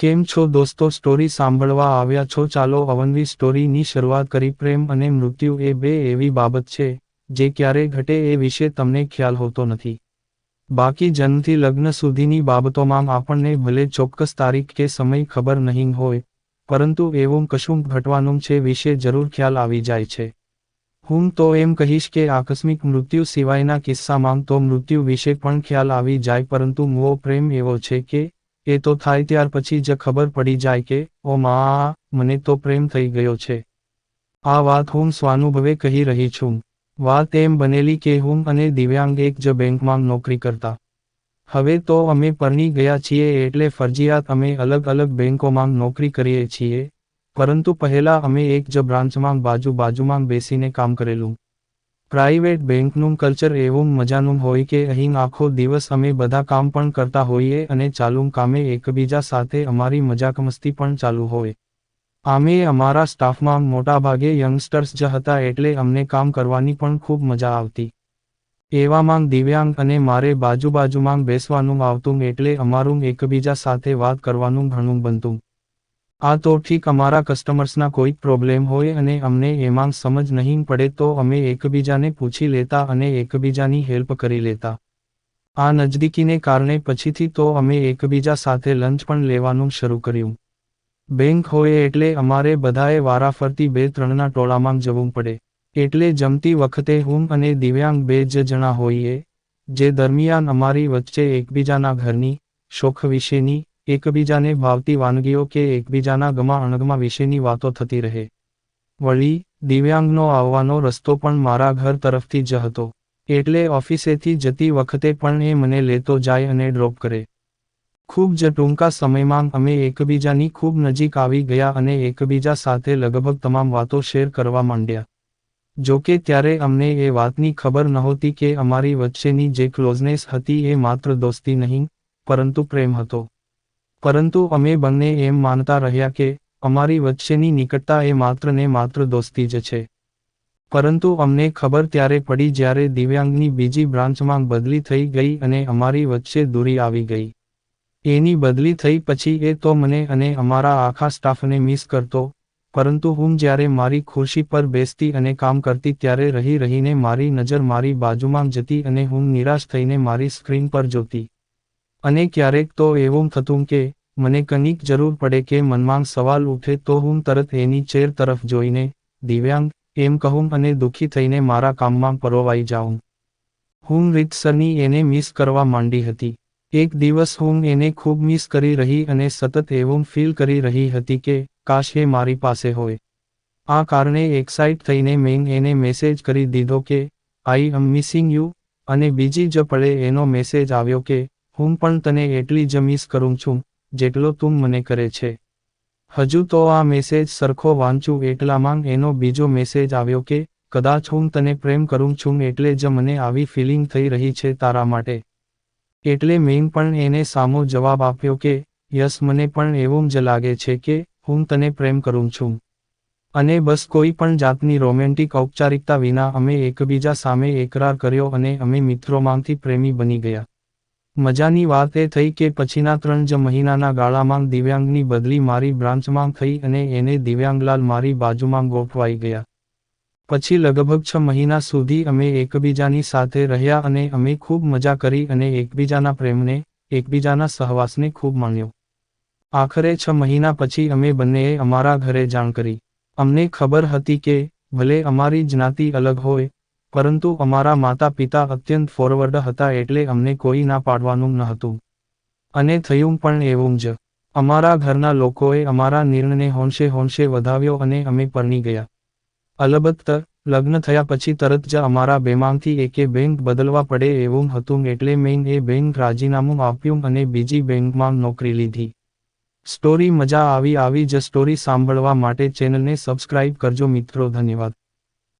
કેમ છો દોસ્તો? સ્ટોરી સાંભળવા આવ્યા છો? ચાલો અવનવી સ્ટોરીની શરૂઆત કરી. પ્રેમ અને મૃત્યુ એ બે એવી બાબત છે, જે ક્યારે ઘટે એ વિશે તમને ખ્યાલ હોતો નથી. બાકી જન્મથી લગ્ન સુધીની બાબતોમાં આપણને ભલે ચોક્કસ તારીખ કે સમય ખબર નહીં હોય, પરંતુ એવું કશું ઘટવાનું છે વિશે જરૂર ખ્યાલ આવી જાય છે. હું તો એમ કહીશ કે આકસ્મિક મૃત્યુ સિવાયના કિસ્સામાં તો મૃત્યુ વિશે પણ ખ્યાલ આવી જાય, પરંતુ મુઓ પ્રેમ એવો છે કે એ તો થાય ત્યાર પછી જ ખબર પડી જાય કે, ઓ મા, મને તો પ્રેમ થઈ ગયો છે. આ વાત હું સ્વાનુભવે કહી રહી છું. વાત એમ બનેલી કે હું અને દિવ્યાંગ એક જ બેંકમાં નોકરી કરતા. હવે તો અમે પરણી ગયા છીએ એટલે ફરજિયાત અમે અલગ અલગ બેંકોમાં નોકરી કરીએ છીએ. પરંતુ પહેલા અમે એક જ બ્રાન્ચમાં બાજુ બાજુમાં બેસીને કામ કરેલું. પ્રાઇવેટ બેંકનું કલ્ચર એવું મજાનું હોય કે અહીં આખો દિવસ અમે બધા કામ પણ કરતા હોઈએ અને ચાલુ કામે એકબીજા સાથે અમારી મજાક મસ્તી પણ ચાલુ હોય. આમે અમારા સ્ટાફમાં મોટાભાગે યંગસ્ટર્સ જ હતા એટલે અમને કામ કરવાની પણ ખૂબ મજા આવતી. એવામાં દિવ્યાંગ અને મારે બાજુ બાજુમાં બેસવાનું આવતું એટલે અમારું એકબીજા સાથે વાત કરવાનું ઘણું બનતું. આ તો ઠીક અમારા કસ્ટમર્સના કોઈક પ્રોબ્લેમ હોય અને અમને એમાં સમજ નહીં પડે તો અમે એકબીજાને પૂછી લેતા અને એકબીજાની હેલ્પ કરી લેતા. આ નજદીકીને કારણે પછીથી તો અમે એકબીજા સાથે લંચ પણ લેવાનું શરૂ કર્યું. બેંક હોય એટલે અમારે બધાએ વારાફરતી બે ત્રણના ટોળામાં જવું પડે. એટલે જમતી વખતે હું અને દિવ્યાંગ બે જ જણા હોઈએ, જે દરમિયાન અમારી વચ્ચે એકબીજાના ઘરની, શોખ વિશેની એકબીજાને ભાવતી વાનગીઓ કે એકબીજાના ગમા અણગમા વિશેની વાતો થતી રહે. વળી, દિવ્યાંગનો આવવાનો રસ્તો પણ મારા ઘર તરફથી જ હતો. એટલે ઓફિસેથી જતી વખતે પણ એ મને લેતો જાય અને ડ્રોપ કરે. ખૂબ જ ટૂંકા સમયમાં અમે એકબીજાની ખૂબ નજીક આવી ગયા અને એકબીજા સાથે લગભગ તમામ વાતો શેર કરવા માંડ્યા. જોકે ત્યારે અમને એ વાતની ખબર નહોતી કે અમારી વચ્ચેની જે ક્લોઝનેસ હતી એ માત્ર દોસ્તી નહીં, પરંતુ પ્રેમ હતો. પરંતુ અમે બંને એમ માનતા રહ્યા કે, અમારી વચ્ચેની નિકટતા એ માત્ર ને માત્ર દોસ્તી જ છે. પરંતુ અમને ખબર ત્યારે પડી જ્યારે દિવ્યાંગની બીજી બ્રાન્ચમાં બદલી થઈ ગઈ અને અમારી વચ્ચે દૂરી આવી ગઈ. એની બદલી થઈ પછી એ તો મને અને અમારા આખા સ્ટાફને મિસ કરતો, પરંતુ હું જ્યારે મારી ખુરશી પર બેસતી અને કામ કરતી ત્યારે રહી રહીને મારી નજર મારી બાજુમાં જતી અને હું નિરાશ થઈને મારી સ્ક્રીન પર જોતી. અને ક્યારેક તો એવું થતું કે, મને કંઈક જરૂર પડે કે મનમાં સવાલ ઉઠે તો હું તરત એની ચેર તરફ જોઈને, દિવ્યાંગ, એમ કહું અને દુઃખી થઈને મારા કામમાં પરોવાઈ જાઉં. હું રીતસરની એને મિસ કરવા માંડી હતી. એક દિવસ હું એને ખૂબ મિસ કરી રહી અને સતત એવું ફીલ કરી રહી હતી કે, કાશ એ મારી પાસે હોય. આ કારણે એક્સાઇટ થઈને મેં એને મેસેજ કરી દીધો કે, આઈ એમ મિસિંગ યુ. અને બીજી જ પડે એનો મેસેજ આવ્યો કે હું પણ તને એટલી જ મિસ કરું છું, જેટલો તું મને કરે છે. હજુ તો આ મેસેજ સરખો વાંચું એટલામાં એનો બીજો મેસેજ આવ્યો કે, કદાચ હું તને પ્રેમ કરું છું એટલે જ મને આવી ફિલિંગ થઈ રહી છે તારા માટે. એટલે મેં પણ એને સામો જવાબ આપ્યો કે, યસ, મને પણ એવું જ લાગે છે કે, હું તને પ્રેમ કરું છું. અને બસ કોઈ પણ જાતની રોમેન્ટિક ઔપચારિકતા વિના અમે એકબીજા સામે એકરાર કર્યો અને અમે મિત્રોમાંથી પ્રેમી બની ગયા. મજાની વાત એ થઈ કે પછીના ત્રણ જ મહિનાના ગાળામાં દિવ્યાંગની બદલી મારી બ્રાન્ચમાં થઈ અને એને દિવ્યાંગલાલ મારી બાજુમાં ગોઠવાઈ ગયા. પછી લગભગ છ મહિના સુધી અમે એકબીજાની સાથે રહ્યા અને અમે ખૂબ મજા કરી અને એકબીજાના પ્રેમને, એકબીજાના સહવાસને ખૂબ માણ્યો. આખરે છ મહિના પછી અમે બંનેએ અમારા ઘરે જાણ કરી. અમને ખબર હતી કે ભલે અમારી જ્ઞાતિ અલગ હોય પરંતુ અમારા માતા પિતા અત્યંત ફોરવર્ડ હતા એટલે અમને કોઈ ના પાડવાનું ન હતું. અને થયું પણ એવું જ. અમારા ઘરના લોકોએ અમારા નિર્ણયને હોંશે હોંશે વધાવ્યો અને અમે પરણી ગયા. અલબત્ત, લગ્ન થયા પછી તરત જ અમારા બેમાંથી એકે બેંક બદલવા પડે એવું હતું એટલે મેં એ બેંક રાજીનામું આપ્યું અને બીજી બેંકમાં નોકરી લીધી. સ્ટોરી મજા આવી આવી જ સ્ટોરી સાંભળવા માટે ચેનલને સબસ્ક્રાઇબ કરજો મિત્રો, ધન્યવાદ.